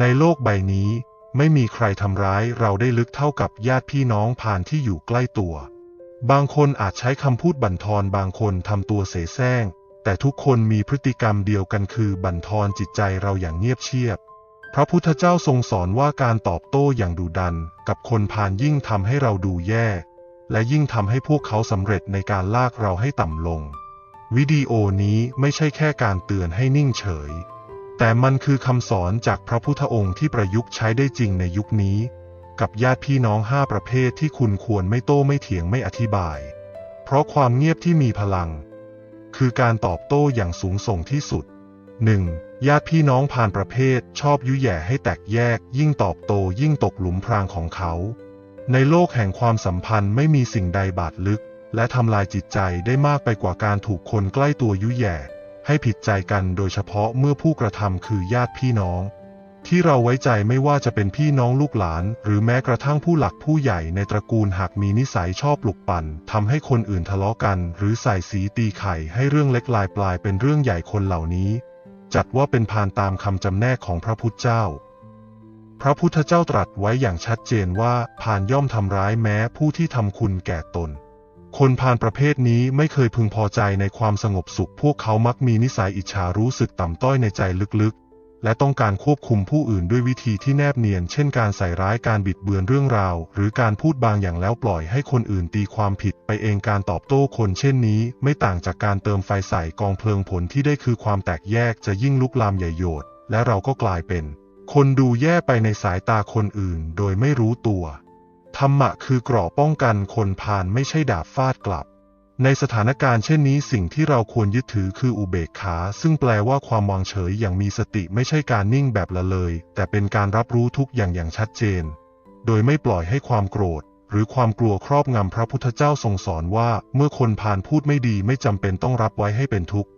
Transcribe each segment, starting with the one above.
ในโลกใบนี้ ไม่มีใครทำร้ายเราได้ลึกเท่ากับญาติพี่น้องผ่านที่อยู่ใกล้ตัว บางคนอาจใช้คำพูดบั่นทอนบางคนทำตัวเสแสร้ง แต่ทุกคนมีพฤติกรรมเดียวกันคือบั่นทอนจิตใจเราอย่างเงียบเชียบ พระพุทธเจ้าทรงสอนว่าการตอบโต้อย่างดุดัน กับคนพาลยิ่งทำให้เราดูแย่ และยิ่งทำให้พวกเขาสำเร็จในการลากเราให้ต่ำลง วิดีโอนี้ไม่ใช่แค่การเตือนให้นิ่งเฉย แต่มันคือคำสอนจากพระพุทธองค์ที่ประยุกต์ใช้ได้จริงในยุคนี้ กับญาติพี่น้องห้าประเภทที่คุณควรไม่โต้ไม่เถียงไม่อธิบาย เพราะความเงียบที่มีพลัง คือการตอบโต้อย่างสูงส่งที่สุด 1. ญาติพี่น้องผ่านประเภทชอบยุแย่ให้แตกแยก ยิ่งตอบโตยิ่งตกหลุมพรางของเขา ในโลกแห่งความสัมพันธ์ไม่มีสิ่งใดบาดลึก และทำลายจิตใจได้มากไปกว่าการถูกคนใกล้ตัวยุแย่ ให้ผิดใจกันโดยเฉพาะเมื่อผู้กระทำคือญาติพี่น้อง ที่เราไว้ใจไม่ว่าจะเป็นพี่น้องลูกหลาน หรือแม้กระทั่งผู้หลักผู้ใหญ่ในตระกูลหากมีนิสัยชอบปลุกปั่นทำให้คนอื่นทะเลาะกัน หรือใส่สีตีไข่ให้เรื่องเล็กลายปลายเป็นเรื่องใหญ่คนเหล่านี้ จัดว่าเป็นพานตามคำจำแนกของพระพุทธเจ้าพระพุทธเจ้าตรัสไว้อย่างชัดเจนว่าพานย่อมทำร้ายแม้ผู้ที่ทำคุณแก่ตน คนพานประเภทนี้ไม่เคยพึงพอใจในความสงบสุข พวกเขามักมีนิสัยอิจฉารู้สึกต่ำต้อยในใจลึกๆ และต้องการควบคุมผู้อื่นด้วยวิธีที่แนบเนียน เช่นการใส่ร้ายการบิดเบือนเรื่องราว หรือการพูดบางอย่างแล้วปล่อยให้คนอื่นตีความผิดไปเองการตอบโต้คนเช่นนี้ ไม่ต่างจากการเติมไฟใส่กองเพลิงผลที่ได้คือความแตกแยกจะยิ่งลุกลามใหญ่โยดและเราก็กลายเป็น คนดูแย่ไปในสายตาคนอื่น โดยไม่รู้ตัว ธรรมะคือกราะป้องกันคนพาลไม่ใช่ดาบฟาดกลับ ในสถานการณ์เช่นนี้สิ่งที่เราควรยึดถือคืออุเบกขา ซึ่งแปลว่าความวางเฉยอย่างมีสติไม่ใช่การนิ่งแบบละเลย แต่เป็นการรับรู้ทุกอย่างอย่างชัดเจน โดยไม่ปล่อยให้ความโกรธ หรือความกลัวครอบงำพระพุทธเจ้าทรงสอนว่า เมื่อคนพาลพูดไม่ดีไม่จำเป็นต้องรับไว้ให้เป็นทุกข์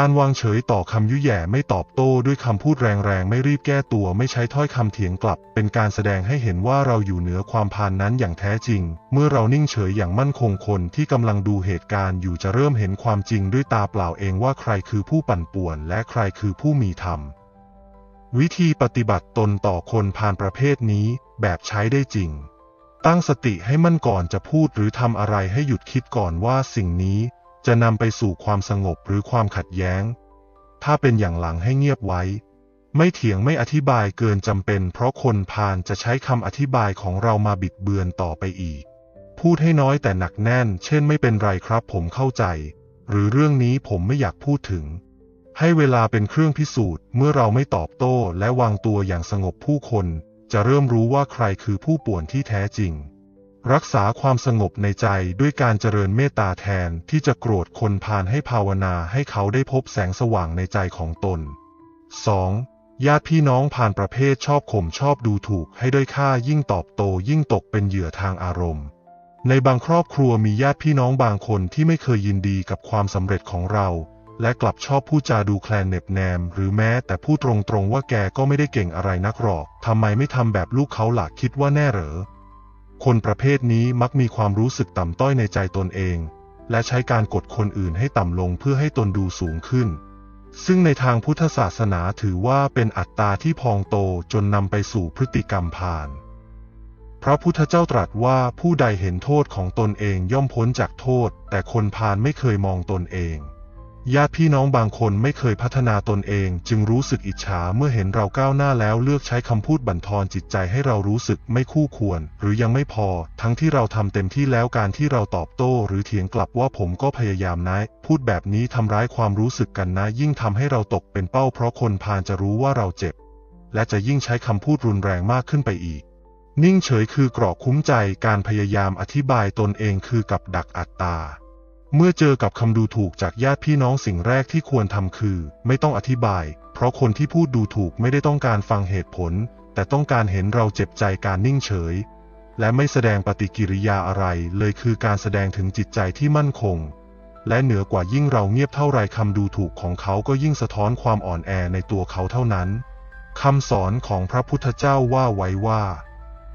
การวางเฉยต่อคำยุแย่ไม่ตอบโต้ด้วยคำพูดแรงๆ ไม่รีบแก้ตัวไม่ใช้ถ้อยคำเถียงกลับ เป็นการแสดงให้เห็นว่าเราอยู่เหนือความพานนั้นอย่างแท้จริง เมื่อเรานิ่งเฉยอย่างมั่นคงคนที่กำลังดูเหตุการณ์อยู่จะเริ่มเห็นความจริงด้วยตาเปล่าเองว่าใครคือผู้ปั่นป่วน และใครคือผู้มีธรรม วิธีปฏิบัติตนต่อคนพานประเภทนี้ แบบใช้ได้จริง ตั้งสติให้มั่นก่อนจะพูดหรือทำอะไรให้หยุดคิดก่อนว่าสิ่งนี้ จะนำไปสู่ความสงบหรือความขัดแย้ง ถ้าเป็นอย่างหลังให้เงียบไว้ ไม่เถียงไม่อธิบายเกินจำเป็น เพราะคนพาลจะใช้คำอธิบายของเรามาบิดเบือนต่อไปอีก พูดให้น้อยแต่หนักแน่น เช่นไม่เป็นไรครับผมเข้าใจ หรือเรื่องนี้ผมไม่อยากพูดถึง ให้เวลาเป็นเครื่องพิสูจน์ เมื่อเราไม่ตอบโต้และวางตัวอย่างสงบผู้คน จะเริ่มรู้ว่าใครคือผู้ป่วนที่แท้จริง รักษาความสงบในใจด้วยการเจริญเมตตาแทนที่จะโกรธคนพาลให้ภาวนาให้เขาได้พบแสงสว่างในใจของตน 2. ญาติพี่น้องผ่านประเภทชอบข่มชอบดูถูกให้ด้อยค่ายิ่งตอบโตยิ่งตกเป็นเหยื่อทางอารมณ์ ในบางครอบครัวมีญาติพี่น้องบางคนที่ไม่เคยยินดีกับความสำเร็จของเรา และกลับชอบพูดจาดูแคลนเน็บแนม หรือแม้แต่พูดตรงๆว่าแกก็ไม่ได้เก่งอะไรนักหรอกทำไมไม่ทำแบบลูกเขาหลักคิดว่าแน่เหรอ คนประเภทนี้มักมีความรู้สึกต่ำต้อยในใจตนเอง และใช้การกดคนอื่นให้ต่ำลงเพื่อให้ตนดูสูงขึ้น ซึ่งในทางพุทธศาสนาถือว่าเป็นอัตตาที่พองโตจนนำไปสู่พฤติกรรมพาลพระพุทธเจ้าตรัสว่าผู้ใดเห็นโทษของตนเองย่อมพ้นจากโทษ แต่คนพาลไม่เคยมองตนเอง ญาติพี่น้องบางคนไม่เคยพัฒนาตนเอง จึงรู้สึกอิจฉาเมื่อเห็นเราก้าวหน้าแล้วเลือกใช้คำพูดบั่นทอนจิตใจให้เรารู้สึกไม่คู่ควร หรือยังไม่พอ ทั้งที่เราทำเต็มที่แล้วการที่เราตอบโต้ หรือเถียงกลับว่าผมก็พยายามนะพูดแบบนี้ทำร้ายความรู้สึกกันนะ ยิ่งทำให้เราตกเป็นเป้าเพราะคนพาลจะรู้ว่าเราเจ็บ และจะยิ่งใช้คำพูดรุนแรงมากขึ้นไปอีก นิ่งเฉยคือกราะคุ้มใจการพยายามอธิบายตนเองคือกับดักอัตตา เมื่อเจอกับคำดูถูกจากญาติพี่น้องสิ่งแรกที่ควรทำคือ ไม่ต้องอธิบาย เพราะคนที่พูดดูถูกไม่ได้ต้องการฟังเหตุผล แต่ต้องการเห็นเราเจ็บใจการนิ่งเฉย และไม่แสดงปฏิกิริยาอะไรเลยคือการแสดงถึงจิตใจที่มั่นคง และเหนือกว่ายิ่งเราเงียบเท่าไรคำดูถูกของเขาก็ยิ่งสะท้อนความอ่อนแอในตัวเขาเท่านั้นคำสอนของพระพุทธเจ้าว่าไว้ว่า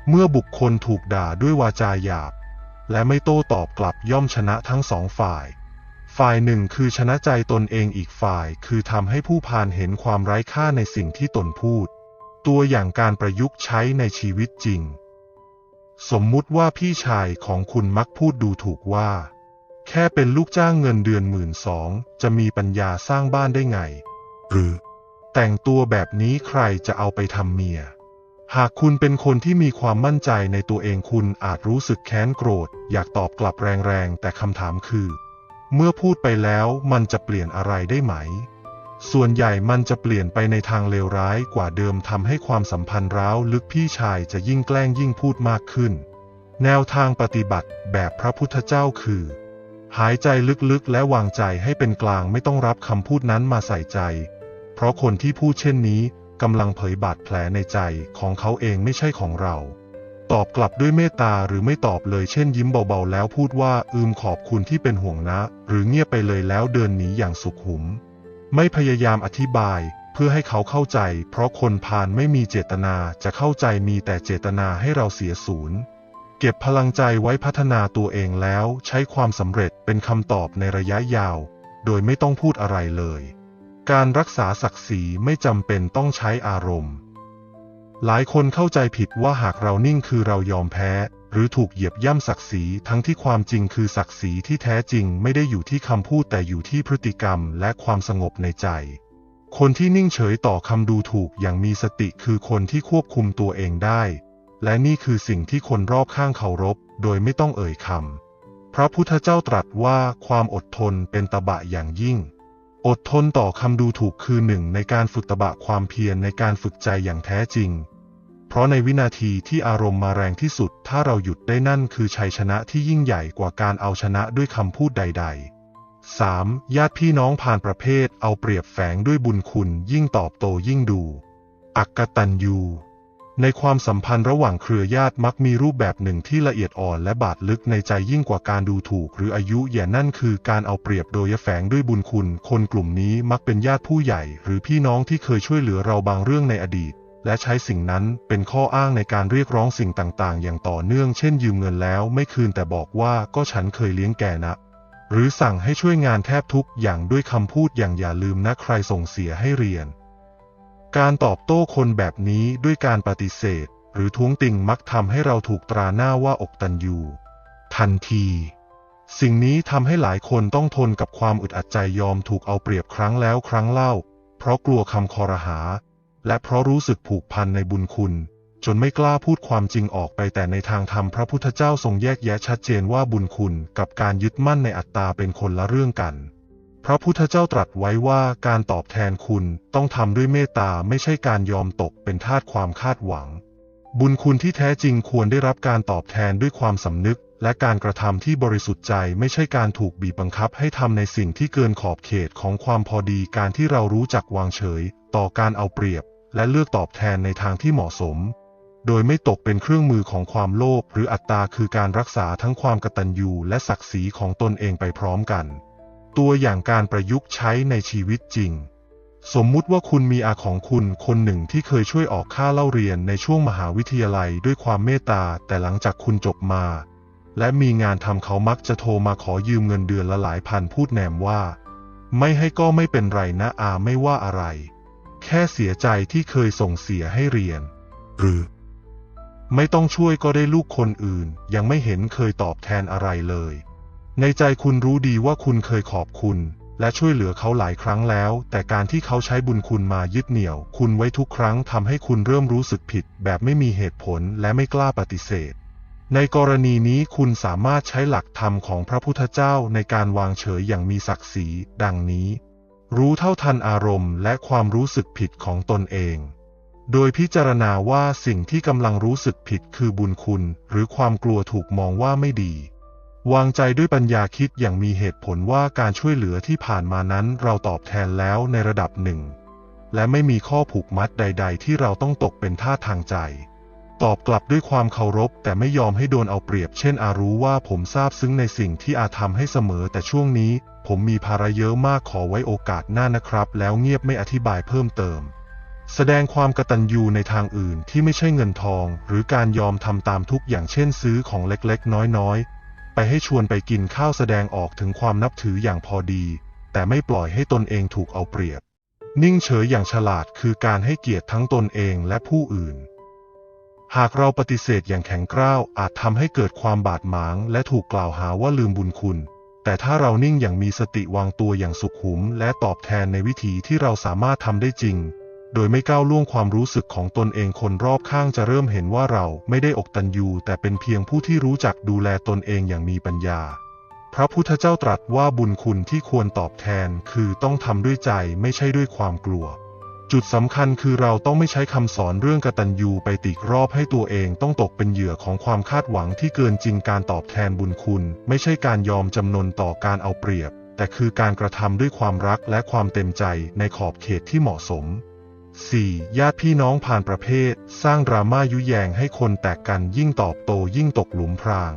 เมื่อบุคคลถูกด่าด้วยวาจาหยาบ และไม่โต้ตอบกลับย่อมชนะทั้งสองฝ่าย ฝ่ายหนึ่งคือชนะใจตนเองอีกฝ่าย คือทำให้ผู้พานเห็นความไร้ค่าในสิ่งที่ตนพูด ตัวอย่างการประยุกต์ใช้ในชีวิตจริง สมมุติว่าพี่ชายของคุณมักพูดดูถูกว่า แค่เป็นลูกจ้างเงินเดือนหมื่นสองจะมีปัญญาสร้างบ้านได้ไง หรือ แต่งตัวแบบนี้ใครจะเอาไปทำเมีย หากคุณเป็นคนที่มีความมั่นใจในตัวเองคุณอาจรู้สึกแค้นโกรธ อยากตอบกลับแรงๆ แต่คำถามคือ เมื่อพูดไปแล้วมันจะเปลี่ยนอะไรได้ไหม ส่วนใหญ่มันจะเปลี่ยนไปในทางเลวร้ายกว่าเดิมทำให้ความสัมพันธ์ร้าวลึกพี่ชายจะยิ่งแกล้งยิ่งพูดมากขึ้น แนวทางปฏิบัติแบบพระพุทธเจ้าคือ หายใจลึกๆ และวางใจให้เป็นกลางไม่ต้องรับคำพูดนั้นมาใส่ใจ เพราะคนที่พูดเช่นนี้ กำลังเผยบาดแผลในใจของเขาเองไม่ใช่ของเรา ตอบกลับด้วยเมตตาหรือไม่ตอบเลยเช่นยิ้มเบาๆ แล้วพูดว่าอืมขอบคุณที่เป็นห่วงนะ หรือเงียบไปเลยแล้วเดินหนีอย่างสุขุม ไม่พยายามอธิบายเพื่อให้เขาเข้าใจ เพราะคนพาลไม่มีเจตนาจะเข้าใจมีแต่เจตนาให้เราเสียศูนย์เก็บพลังใจไว้พัฒนาตัวเองแล้วใช้ความสำเร็จเป็นคำตอบในระยะยาว โดยไม่ต้องพูดอะไรเลย การรักษาศักดิ์ศรีไม่จำเป็นต้องใช้อารมณ์ หลายคนเข้าใจผิดว่าหากเรานิ่งคือเรายอมแพ้ หรือถูกเหยียบย่ำศักดิ์ศรีทั้งที่ความจริงคือศักดิ์ศรีที่แท้จริงไม่ได้อยู่ที่คำพูดแต่อยู่ที่พฤติกรรมและความสงบในใจ คนที่นิ่งเฉยต่อคำดูถูกอย่างมีสติคือคนที่ควบคุมตัวเองได้ และนี่คือสิ่งที่คนรอบข้างเคารพ โดยไม่ต้องเอ่ยคำพระพุทธเจ้าตรัสว่าความอดทนเป็นตบะอย่างยิ่ง อดทนต่อคำดูถูกคือหนึ่งในการฝึกตบะความเพียรในการฝึกใจอย่างแท้จริง เพราะในวินาทีที่อารมณ์มาแรงที่สุด ถ้าเราหยุดได้นั่นคือชัยชนะที่ยิ่งใหญ่กว่าการเอาชนะด้วยคำพูดใด ๆ 3. ญาติพี่น้องผ่านประเภทเอาเปรียบแฝงด้วยบุญคุณยิ่งตอบโตยิ่งดู อักกตันยู ในความสัมพันธ์ระหว่างเครือญาติมักมีรูปแบบหนึ่งที่ละเอียดอ่อนและบาดลึกในใจยิ่งกว่าการดูถูก หรืออายุอย่นั่นคือการเอาเปรียบโดยแฝงด้วยบุญคุณ คนกลุ่มนี้มักเป็นญาติผู้ใหญ่ หรือพี่น้องที่เคยช่วยเหลือเราบางเรื่องในอดีต และใช้สิ่งนั้นเป็นข้ออ้างในการเรียกร้องสิ่งต่างๆ อย่างต่อเนื่องเช่นยืมเงินแล้วไม่คืนแต่บอกว่าก็ฉันเคยเลี้ยงแกนะหรือสั่งให้ช่วยงานแทบทุกอย่างด้วยคำพูดอย่างอย่าลืมนะใครส่งเสียให้เรียน การตอบโต้คนแบบนี้ด้วยการปฏิเสธ หรือท้วงติงมักทำให้เราถูกตราหน้าว่าอกตันยูทันที สิ่งนี้ทำให้หลายคนต้องทนกับความอึดอัดใจยอมถูกเอาเปรียบครั้งแล้วครั้งเล่า เพราะกลัวคำคอรหา และเพราะรู้สึกผูกพันในบุญคุณ จนไม่กล้าพูดความจริงออกไปแต่ในทางธรรมพระพุทธเจ้าทรงแยกแยะชัดเจนว่าบุญคุณกับการยึดมั่นในอัตตาเป็นคนละเรื่องกัน พระพุทธเจ้าตรัสไว้ว่าการตอบแทนคุณต้องทำด้วยเมตตาไม่ใช่การยอมตกเป็นทาสความคาดหวัง บุญคุณที่แท้จริงควรได้รับการตอบแทนด้วยความสำนึก และการกระทำที่บริสุทธิ์ใจไม่ใช่การถูกบีบบังคับให้ทำในสิ่งที่เกินขอบเขตของความพอดีการที่เรารู้จักวางเฉย ต่อการเอาเปรียบ และเลือกตอบแทนในทางที่เหมาะสม โดยไม่ตกเป็นเครื่องมือของความโลภหรืออัตตาคือการรักษาทั้งความกตัญญูและศักดิ์ศรีของตนเองไปพร้อมกัน ตัวอย่างการประยุกต์ใช้ในชีวิตจริง สมมุติว่าคุณมีอาของคุณคนหนึ่งที่เคยช่วยออกค่าเล่าเรียนในช่วงมหาวิทยาลัยด้วยความเมตตา แต่หลังจากคุณจบมา และมีงานทำเขามักจะโทรมาขอยืมเงินเดือนละหลายพันพูดแนมว่า ไม่ให้ก็ไม่เป็นไรนะอาไม่ว่าอะไร แค่เสียใจที่เคยส่งเสียให้เรียน หรือ ไม่ต้องช่วยก็ได้ลูกคนอื่น ยังไม่เห็นเคยตอบแทนอะไรเลย ในใจคุณรู้ดีว่าคุณเคยขอบคุณ และช่วยเหลือเขาหลายครั้งแล้ว แต่การที่เขาใช้บุญคุณมายึดเหนี่ยว คุณไว้ทุกครั้งทำให้คุณเริ่มรู้สึกผิด แบบไม่มีเหตุผลและไม่กล้าปฏิเสธ ในกรณีนี้คุณสามารถใช้หลักธรรมของพระพุทธเจ้าในการวางเฉยอย่างมีศักดิ์ศรีดังนี้ รู้เท่าทันอารมณ์ และความรู้สึกผิดของตนเองโดยพิจารณาว่าสิ่งที่กำลังรู้สึกผิดคือบุญคุณ หรือความกลัวถูกมองว่าไม่ดี วางใจด้วยปัญญาคิดอย่างมีเหตุผลว่าการช่วยเหลือที่ผ่านมานั้นเราตอบแทนแล้วในระดับหนึ่ง และไม่มีข้อผูกมัดใด ๆ ที่เราต้องตกเป็นท่าทางใจ ตอบกลับด้วยความเคารพ แต่ไม่ยอมให้โดนเอาเปรียบ เช่นอารู้ว่าผมทราบซึ้งในสิ่งที่อาทำให้เสมอ แต่ช่วงนี้ ผมมีภาระเยอะมากขอไว้โอกาสหน้านะครับ แล้วเงียบไม่อธิบายเพิ่มเติมแสดงความกตัญญูในทางอื่นที่ไม่ใช่เงินทอง หรือการยอมทำตามทุกอย่างเช่นซื้อของเล็กๆ น้อยๆ ไปให้ชวนไปกินข้าวแสดงออกถึงความนับถืออย่างพอดี แต่ไม่ปล่อยให้ตนเองถูกเอาเปรียบ นิ่งเฉยอย่างฉลาดคือการให้เกียรติทั้งตนเองและผู้อื่น หากเราปฏิเสธอย่างแข็งกร้าวอาจทำให้เกิดความบาดหมาง และถูกกล่าวหาว่าลืมบุญคุณ แต่ถ้าเรานิ่งอย่างมีสติวางตัวอย่างสุขุม และตอบแทนในวิธีที่เราสามารถทำได้จริง โดยไม่ก้าวล่วงความรู้สึกของตนเองคนรอบข้างจะเริ่มเห็นว่าเราไม่ได้อกตันยูแต่เป็นเพียงผู้ที่รู้จักดูแลตนเองอย่างมีปัญญา พระพุทธเจ้าตรัสว่าบุญคุณที่ควรตอบแทนคือต้องทำด้วยใจไม่ใช่ด้วยความกลัว จุดสำคัญคือเราต้องไม่ใช้คำสอนเรื่องกตัญญูไปติรอบให้ตัวเองต้องตกเป็นเหยื่อของความคาดหวังที่เกินจริงการตอบแทนบุญคุณ ไม่ใช่การยอมจำนนต่อการเอาเปรียบ แต่คือการกระทำด้วยความรักและความเต็มใจในขอบเขตที่เหมาะสม 4. ญาติพี่น้องผ่านประเภท สร้างดราม่ายุแยงให้คนแตกกันยิ่งตอบโตยิ่งตกหลุมพราง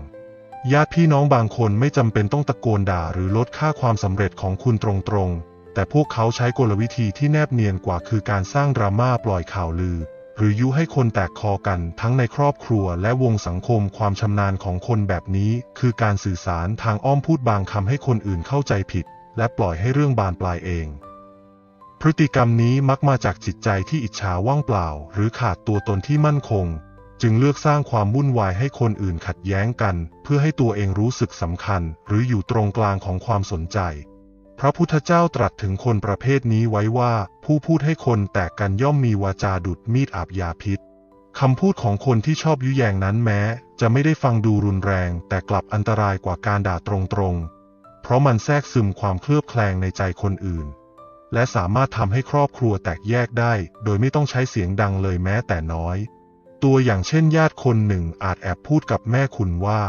ญาติพี่น้องบางคนไม่จำเป็นต้องตะโกนด่าหรือลดค่าความสำเร็จของคุณตรงๆ แต่พวกเขาใช้กลวิธีที่แนบเนียนกว่าคือการสร้างดราม่าปล่อยข่าวลือ หรือยุให้คนแตกคอกันทั้งในครอบครัวและวงสังคมความชำนาญของคนแบบนี้ คือการสื่อสารทางอ้อมพูดบางคำให้คนอื่นเข้าใจผิด และปล่อยให้เรื่องบานปลายเอง พฤติกรรมนี้มักมาจากจิตใจที่อิจฉาว่างเปล่า หรือขาดตัวตนที่มั่นคง จึงเลือกสร้างความวุ่นวายให้คนอื่นขัดแย้งกัน เพื่อให้ตัวเองรู้สึกสำคัญ หรืออยู่ตรงกลางของความสนใจ พระพุทธเจ้าตรัสถึงคนประเภทนี้ไว้ว่า ผู้พูดให้คนแตกกันย่อมมีวาจาดุดมีดอาบยาพิษคำพูดของคนที่ชอบยุแยงนั้นแม้ จะไม่ได้ฟังดูรุนแรง แต่กลับอันตรายกว่าการด่าตรงๆ เพราะมันแทรกซึมความเคลือบแคลงในใจคนอื่น และสามารถทำให้ครอบครัวแตกแยกได้ โดยไม่ต้องใช้เสียงดังเลยแม้แต่น้อย ตัวอย่างเช่นญาติคนหนึ่งอาจแอบพูดกับแม่คุณว่า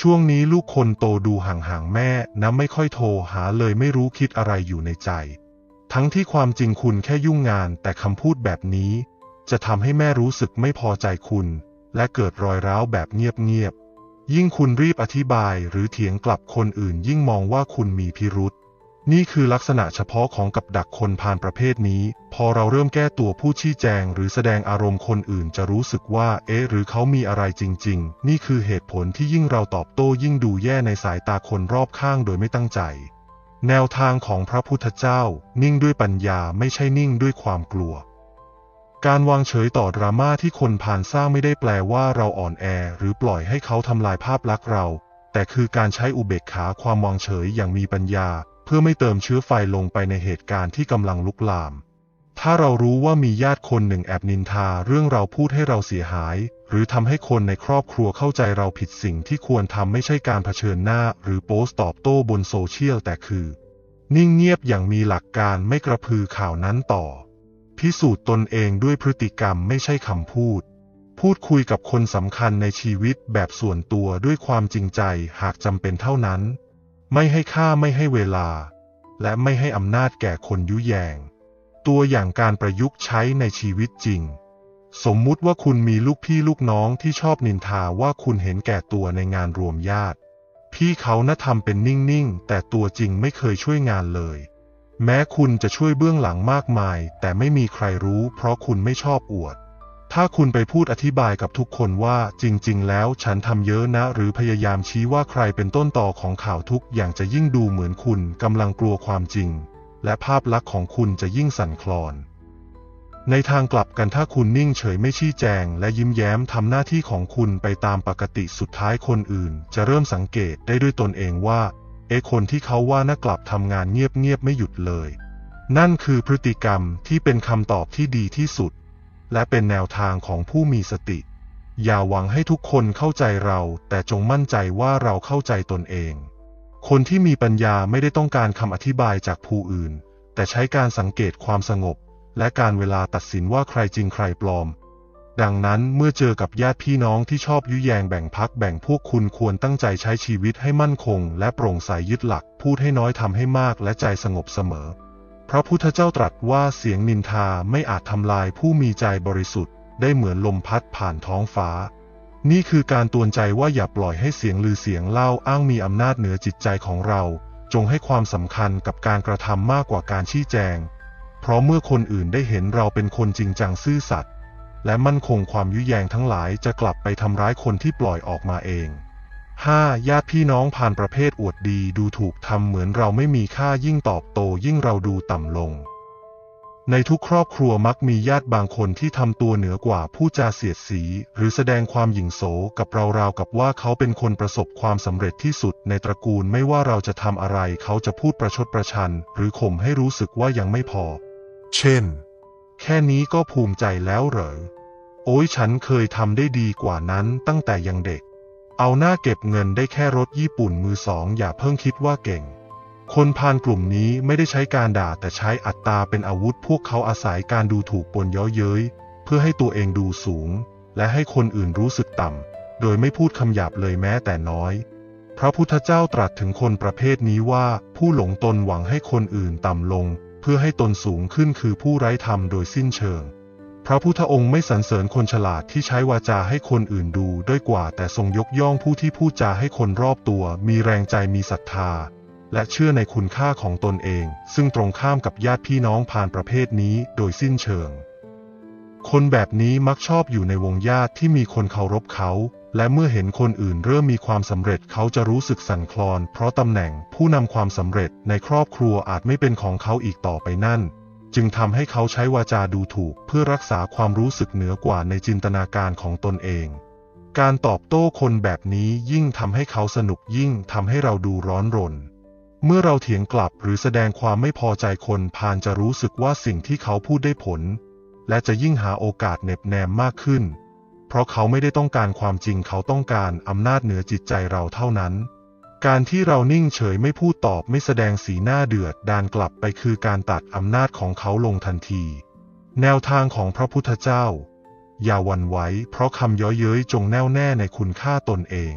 ช่วงนี้ลูกคนโตดูห่างๆแม่น้ำไม่ค่อยโทรหาเลยไม่รู้คิดอะไรอยู่ในใจ ทั้งที่ความจริงคุณแค่ยุ่งงานแต่คำพูดแบบนี้ จะทำให้แม่รู้สึกไม่พอใจคุณ และเกิดรอยร้าวแบบเงียบๆยิ่งคุณรีบอธิบายหรือเถียงกลับคนอื่นยิ่งมองว่าคุณมีพิรุษ นี่คือลักษณะเฉพาะของกับดักคนพาลประเภทนี้ พอเราเริ่มแก้ตัวผู้ชี้แจง หรือแสดงอารมณ์คนอื่นจะรู้สึกว่า เอ๊ะ หรือเขามีอะไรจริง ๆ นี่คือเหตุผลที่ยิ่งเราตอบโต้ยิ่งดูแย่ในสายตาคนรอบข้างโดยไม่ตั้งใจ แนวทางของพระพุทธเจ้า นิ่งด้วยปัญญาไม่ใช่นิ่งด้วยความกลัว การวางเฉยต่อดราม่าที่คนผ่านสร้างไม่ได้แปลว่าเราอ่อนแอ หรือปล่อยให้เขาทำลายภาพลักษณ์เรา แต่คือการใช้อุเบกขาความวางเฉยอย่างมีปัญญา พื่อไม่เติมเชื้อไฟลงไปในเหตุการณ์ที่กำลังลุกลาม ถ้าเรารู้ว่ามีญาติคนหนึ่งแอบนินทาเรื่องเราพูดให้เราเสียหาย หรือทำให้คนในครอบครัวเข้าใจเราผิดสิ่งที่ควรทำไม่ใช่การเผชิญหน้า หรือโพสต์ตอบโต้บนโซเชียลแต่คือ นิ่งเงียบอย่างมีหลักการไม่กระพือข่าวนั้นต่อ พิสูจน์ตนเองด้วยพฤติกรรมไม่ใช่คำพูดพูดคุยกับคนสำคัญในชีวิตแบบส่วนตัวด้วยความจริงใจหากจำเป็นเท่านั้น ไม่ให้ค่าไม่ให้เวลา และไม่ให้อำนาจแก่คนยุแยง ตัวอย่างการประยุกต์ใช้ในชีวิตจริง สมมุติว่าคุณมีลูกพี่ลูกน้องที่ชอบนินทาว่าคุณเห็นแก่ตัวในงานรวมญาติ พี่เขาน่าทำเป็นนิ่งๆ แต่ตัวจริงไม่เคยช่วยงานเลย แม้คุณจะช่วยเบื้องหลังมากมาย แต่ไม่มีใครรู้ เพราะคุณไม่ชอบอวด ถ้าคุณไปพูดอธิบายกับทุกคนว่าจริง ๆ แล้วฉันทำเยอะนะ หรือพยายามชี้ว่าใครเป็นต้นต่อของข่าวทุกอย่างจะยิ่งดูเหมือนคุณกำลังกลัวความจริง และภาพลักษณ์ของคุณจะยิ่งสั่นคลอน ในทางกลับกันถ้าคุณนิ่งเฉยไม่ชี้แจง และยิ้มแย้มทำหน้าที่ของคุณไปตามปกติสุดท้ายคนอื่น จะเริ่มสังเกตได้ด้วยตนเองว่า เอคนที่เขาว่าน่ากลับทำงานเงียบๆไม่หยุดเลย นั่นคือพฤติกรรมที่เป็นคำตอบที่ดีที่สุด และเป็นแนวทางของผู้มีสติ อย่าหวังให้ทุกคนเข้าใจเรา แต่จงมั่นใจว่าเราเข้าใจตนเอง คนที่มีปัญญาไม่ได้ต้องการคำอธิบายจากผู้อื่น แต่ใช้การสังเกตความสงบ และการเวลาตัดสินว่าใครจริงใครปลอม ดังนั้นเมื่อเจอกับญาติพี่น้องที่ชอบยุแยงแบ่งพักแบ่งพวกคุณควรตั้งใจใช้ชีวิตให้มั่นคง และโปร่งใสยึดหลัก พูดให้น้อยทำให้มากและใจสงบเสมอ พระพุทธเจ้าตรัสว่าเสียงนินทาไม่อาจทำลายผู้มีใจบริสุทธิ์ได้เหมือนลมพัดผ่านท้องฟ้า นี่คือการตวนใจว่าอย่าปล่อยให้เสียงลือเสียงเล่าอ้างมีอำนาจเหนือจิตใจของเรา จงให้ความสำคัญกับการกระทำมากกว่าการชี้แจง เพราะเมื่อคนอื่นได้เห็นเราเป็นคนจริงจังซื่อสัตย์และมั่นคงความยุแยงทั้งหลายจะกลับไปทำร้ายคนที่ปล่อยออกมาเอง 5. ญาติพี่น้องผ่านประเภทอวดดีดูถูกทำเหมือนเราไม่มีค่ายิ่งตอบโตยิ่งเราดูต่ำลง ในทุกครอบครัวมักมีญาติบางคนที่ทำตัวเหนือกว่าผู้จาเสียดสี หรือแสดงความหยิ่งโสกับเราราวกับว่าเขาเป็นคนประสบความสำเร็จที่สุดในตระกูลไม่ว่าเราจะทำอะไรเขาจะพูดประชดประชัน หรือข่มให้รู้สึกว่ายังไม่พอ เช่น แค่นี้ก็ภูมิใจแล้วเหรอโอ้ยฉันเคยทำได้ดีกว่านั้นตั้งแต่ยังเด็ก เอาหน้าเก็บเงินได้แค่รถญี่ปุ่นมือสองอย่าเพิ่งคิดว่าเก่ง คนพาลกลุ่มนี้ไม่ได้ใช้การด่าแต่ใช้อัตตาเป็นอาวุธพวกเขาอาศัยการดูถูกปนเย้อเย้ย เพื่อให้ตัวเองดูสูง และให้คนอื่นรู้สึกต่ำ โดยไม่พูดคำหยาบเลยแม้แต่น้อย พระพุทธเจ้าตรัสถึงคนประเภทนี้ว่าผู้หลงตนหวังให้คนอื่นต่ำลง เพื่อให้ตนสูงขึ้นคือผู้ไร้ธรรมโดยสิ้นเชิง ระพุทธองค์ไม่สรรเสริญคนฉลาดที่ใช้วาจาให้คนอื่นดูด้อยกว่า แต่ทรงยกย่องผู้ที่พูดจาให้คนรอบตัว มีแรงใจมีศรัทธา และเชื่อในคุณค่าของตนเอง ซึ่งตรงข้ามกับญาติพี่น้องผ่านประเภทนี้โดยสิ้นเชิง คนแบบนี้มักชอบอยู่ในวงญาติที่มีคนเคารพเขา และเมื่อเห็นคนอื่นเริ่มมีความสำเร็จเขาจะรู้สึกสั่นคลอน เพราะตำแหน่งผู้นำความสำเร็จในครอบครัวอาจไม่เป็นของเขาอีกต่อไปนั่น จึงทำให้เขาใช้วาจาดูถูกเพื่อรักษาความรู้สึกเหนือกว่าในจินตนาการของตนเอง การตอบโต้คนแบบนี้ยิ่งทำให้เขาสนุกยิ่งทำให้เราดูร้อนรน เมื่อเราเถียงกลับหรือแสดงความไม่พอใจคนพานจะรู้สึกว่าสิ่งที่เขาพูดได้ผล และจะยิ่งหาโอกาสเหน็บแนมมากขึ้น เพราะเขาไม่ได้ต้องการความจริงเขาต้องการอำนาจเหนือจิตใจเราเท่านั้น การที่เรานิ่งเฉยไม่พูดตอบไม่แสดงสีหน้าเดือดดานกลับไปคือการตัดอำนาจของเขาลงทันที แนวทางของพระพุทธเจ้า อย่าหวั่นไหวเพราะคำย้อยเย้ยจงแน่วแน่ในคุณค่าตนเอง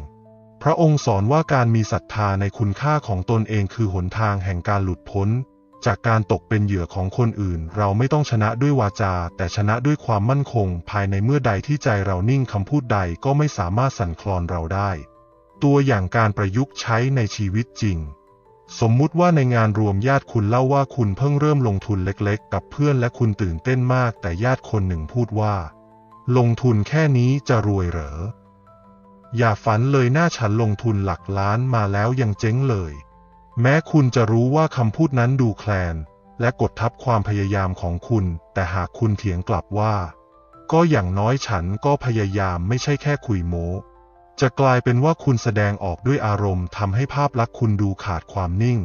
พระองค์สอนว่าการมีศรัทธาในคุณค่าของตนเองคือหนทางแห่งการหลุดพ้น จากการตกเป็นเหยื่อของคนอื่น เราไม่ต้องชนะด้วยวาจา แต่ชนะด้วยความมั่นคง ภายในเมื่อใดที่ใจเรานิ่งคำพูดใดก็ไม่สามารถสั่นคลอนเราได้ ตัวอย่างการประยุกต์ใช้ในชีวิตจริง สมมุติว่าในงานรวมญาติคุณเล่าว่าคุณเพิ่งเริ่มลงทุนเล็กๆ กับเพื่อนและคุณตื่นเต้นมาก แต่ญาติคนหนึ่งพูดว่า ลงทุนแค่นี้จะรวยเหรอ อย่าฝันเลยหน้าฉันลงทุนหลักล้านมาแล้วยังเจ๊งเลย แม้คุณจะรู้ว่าคำพูดนั้นดูแคลน และกดทับความพยายามของคุณ แต่หากคุณเถียงกลับว่า ก็อย่างน้อยฉันก็พยายามไม่ใช่แค่คุยโม้ จะกลายเป็นว่าคุณแสดงออกด้วยอารมณ์ทำให้ภาพลักษณ์คุณดูขาดความนิ่ง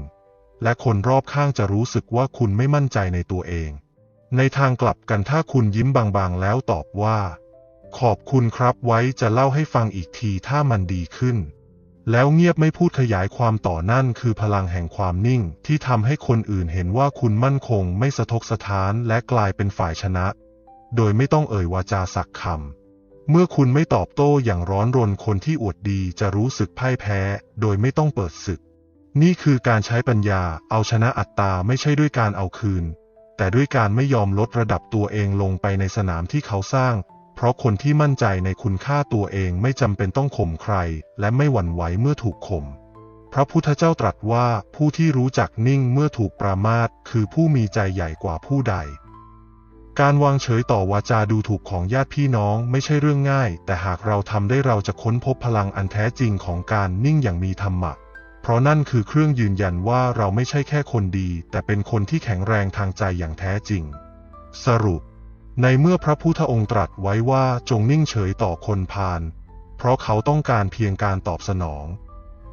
และคนรอบข้างจะรู้สึกว่าคุณไม่มั่นใจในตัวเอง ในทางกลับกันถ้าคุณยิ้มบางๆ แล้วตอบว่า ขอบคุณครับไว้จะเล่าให้ฟังอีกทีถ้ามันดีขึ้น แล้วเงียบไม่พูดขยายความต่อนั่นคือพลังแห่งความนิ่งที่ทำให้คนอื่นเห็นว่าคุณมั่นคงไม่สะทกสะท้านและกลายเป็นฝ่ายชนะ โดยไม่ต้องเอ่ยวาจาสักคำ เมื่อคุณไม่ตอบโต้อย่างร้อนรนคนที่อวดดีจะรู้สึกพ่ายแพ้ โดยไม่ต้องเปิดศึก นี่คือการใช้ปัญญาเอาชนะอัตตาไม่ใช่ด้วยการเอาคืน แต่ด้วยการไม่ยอมลดระดับตัวเองลงไปในสนามที่เขาสร้าง เพราะคนที่มั่นใจในคุณค่าตัวเองไม่จำเป็นต้องข่มใคร และไม่หวั่นไหวเมื่อถูกข่มพระพุทธเจ้าตรัสว่าผู้ที่รู้จักนิ่งเมื่อถูกปรามาสคือผู้มีใจใหญ่กว่าผู้ใด การวางเฉยต่อวาจาดูถูกของญาติพี่น้องไม่ใช่เรื่องง่าย แต่หากเราทำได้เราจะค้นพบพลังอันแท้จริงของการนิ่งอย่างมีธรรมะ เพราะนั่นคือเครื่องยืนยันว่าเราไม่ใช่แค่คนดี แต่เป็นคนที่แข็งแรงทางใจอย่างแท้จริง สรุป ในเมื่อพระพุทธองค์ตรัสไว้ว่าจงนิ่งเฉยต่อคนพาลเพราะเขาต้องการเพียงการตอบสนอง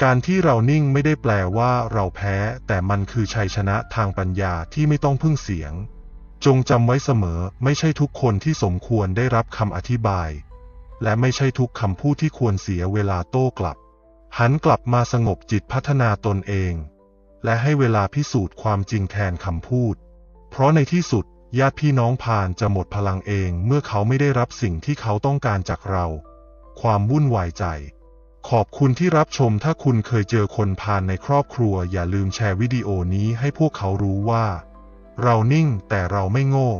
การที่เรานิ่งไม่ได้แปลว่าเราแพ้ แต่มันคือชัยชนะทางปัญญาที่ไม่ต้องพึ่งเสียง จงจำไว้เสมอไม่ใช่ทุกคนที่สมควรได้รับคำอธิบาย และไม่ใช่ทุกคำพูดที่ควรเสียเวลาโต้กลับ หันกลับมาสงบจิตพัฒนาตนเอง และให้เวลาพิสูจน์ความจริงแทนคำพูด เพราะในที่สุดญาติพี่น้องพานจะหมดพลังเองเมื่อเขาไม่ได้รับสิ่งที่เขาต้องการจากเรา ความวุ่นวายใจ ขอบคุณที่รับชมถ้าคุณเคยเจอคนพานในครอบครัว อย่าลืมแชร์วิดีโอนี้ให้พวกเขารู้ว่า เรานิ่งแต่เราไม่โง่